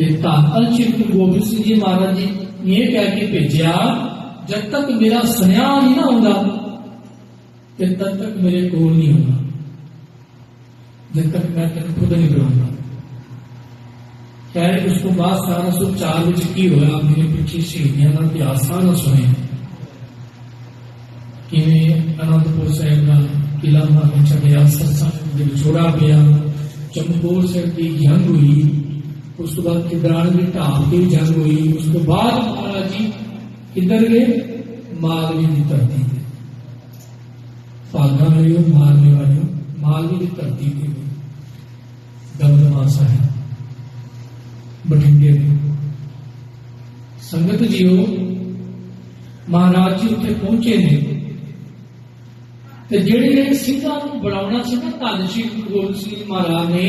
کہتا الشرک وہ بھی سنجی مہاراج جی یہ کہہ کے بھیجا جب تک میرا سنیا نہیں نہ ہوگا تب تک میرے کو نہیں ہونا جب تک میں تین خود نہیں بلاؤں گا خیر اس کو بعد سارا سو چار کی ہوا میرے پیچھے شہیدیاں کا پیاس سارا سنے کہ صاحب کا قلعہ چڑیا سرسنگ دل چھوڑا پیا چمکور صاحب کی جنگ ہوئی اس کے بعد کدرانوی کی جنگ ہوئی۔ اس کے بعد مہاراج جی کدھر گئے؟ مالوی کی ترتیب فاگا رہی ہو مالوی والی ہو مالوی کی ترتیب ہوئی دمدما صاحب، بٹھنڈے میں۔ سنگت جی ہو مہاراج جی اتنے پہنچے نے۔ جہاں سکھا بڑھاؤنا سی نا تن شری گرو گوبند سنگھ مہاراج نے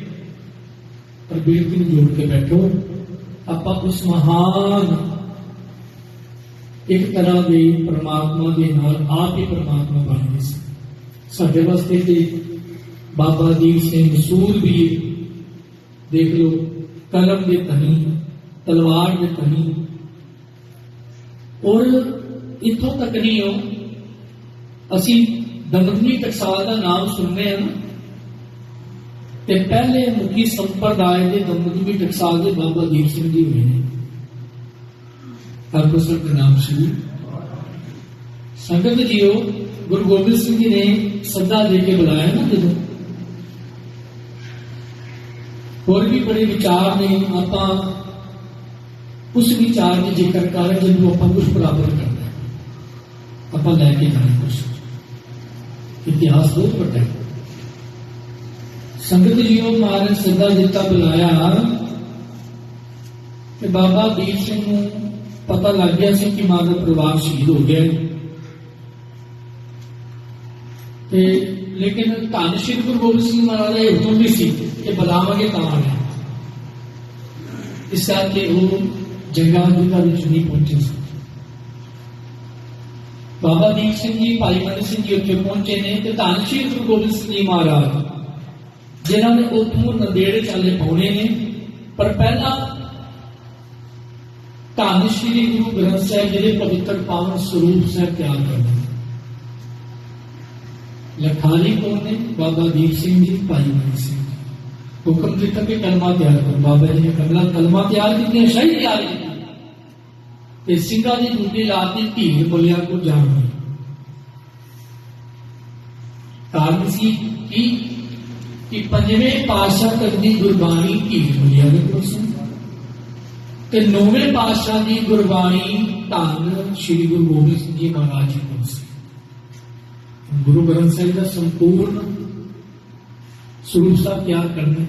ਪਰ ਬੇਨਤੀ ਨੂੰ ਜੋੜ ਕੇ ਬੈਠੋ। ਆਪਾਂ ਉਸ ਮਹਾਨ ਇੱਕ ਤਰ੍ਹਾਂ ਦੇ ਪਰਮਾਤਮਾ ਦੇ ਨਾਲ ਆਪ ਹੀ ਪਰਮਾਤਮਾ ਬਣ ਗਏ ਸੀ। ਸਾਡੇ ਵਾਸਤੇ ਤੇ ਬਾਬਾ ਦੀਪ ਸਿੰਘ ਸੂਰਬੀਰ ਦੇਖ ਲਓ, ਕਲਮ ਦੇ ਤਨੀ ਤਲਵਾਰ ਦੇ ਤਨੀ ਔਰ ਇੱਥੋਂ ਤੱਕ ਨਹੀਂ ਹੋ ਅਸੀਂ ਦਮਦਮੀ ਟਕਸਾਲ ਦਾ ਨਾਮ ਸੁਣਦੇ ਹਾਂ ਨਾ। تے پہلے مکھی سمپرد دے نمک بھی ٹکسال دے بابا دیر سنگھ جی ہوئے ہیں ہرکو سر کا نام سی سنگت جیو گرو گوبند سنگھ جی نے سدا دے کے بلایا نا جدو۔ اور بھی بڑے وچار نے اپنا اسار کا ذکر کریں جن کو برابر کرنا اپنا لے کے آئیں کچھ اتہاس بہت بڑھا ہے۔ سنگت جیوں مہار سدا کہ بابا دیپ سنگھ پتا لگ گیا سی کہ ماں کا پروار شہید ہو گیا لیکن دن شری گرو گوبند سنگھ مہاراج کا حکم بھی سی کہ بلاو گے تو آ گیا اس کر کے وہ جنگا درد نہیں پہنچے سن۔ بابا دیپ سنگھ جی بھائی منتسر جی اتنے پہنچے ہیں دن شری گرو گوبند سنگھ جی مہاراج ਜਿਨ੍ਹਾਂ ਨੇ ਉੱਥੋਂ ਨੰਦੇੜ ਚਾਲੇ ਪਾਉਣੇ ਨੇ ਪਰ ਪਹਿਲਾਂ ਧੰਨ ਸ਼੍ਰੀ ਗੁਰੂ ਗ੍ਰੰਥ ਸਾਹਿਬ ਜਿਹੜੇ ਪਵਿੱਤਰ ਪਾਵਨ ਸਰੂਪ ਸਾਹਿਬ ਤਿਆਰ ਕਰਦੇ ਨੇ ਲਖਾਣੀ ਕੌਣ ਨੇ ਬਾਬਾ ਦੀਪ ਸਿੰਘ ਜੀ ਭਾਈ ਮਨੀ ਸਿੰਘ ਜੀ ਹੁਕਮ ਦਿੱਤਾ ਕਿ ਕਲਮਾ ਤਿਆਰ ਕਰੋ ਬਾਬਾ ਜੀ ਨੇ ਕਮਲਾ ਕਲਮਾ ਤਿਆਰ ਕੀਤੀਆਂ ਸ਼ਹੀਦ ਤਿਆਰ ਕੀਤੀਆਂ ਤੇ ਸਿੰਘਾਂ ਦੀ ਡਿਊਟੀ ਲਾਤੀ ਧੀਰ ਬੋਲਿਆ ਕੋ ਜਾਣ ਦੀ ਕਾਰਨ ਸੀ ਕਿ ਕਿ ਪੰਜਵੇਂ ਪਾਤਸ਼ਾਹ ਤੱਕ ਦੀ ਗੁਰਬਾਣੀ ਧੀਰ ਬੋਲਿਆ ਦੇ ਕੋਲ ਸੀ ਤੇ ਨੌਵੇਂ ਪਾਤਸ਼ਾਹ ਦੀ ਗੁਰਬਾਣੀ ਧੰਨ ਸ੍ਰੀ ਗੁਰੂ ਗੋਬਿੰਦ ਸਿੰਘ ਜੀ ਮਹਾਰਾਜ ਜੀ ਕੋਲ ਸੀ। ਗੁਰੂ ਗ੍ਰੰਥ ਸਾਹਿਬ ਦਾ ਸੰਪੂਰਨ ਸਰੂਪ ਸਾਹਿਬ ਤਿਆਰ ਕਰਨਾ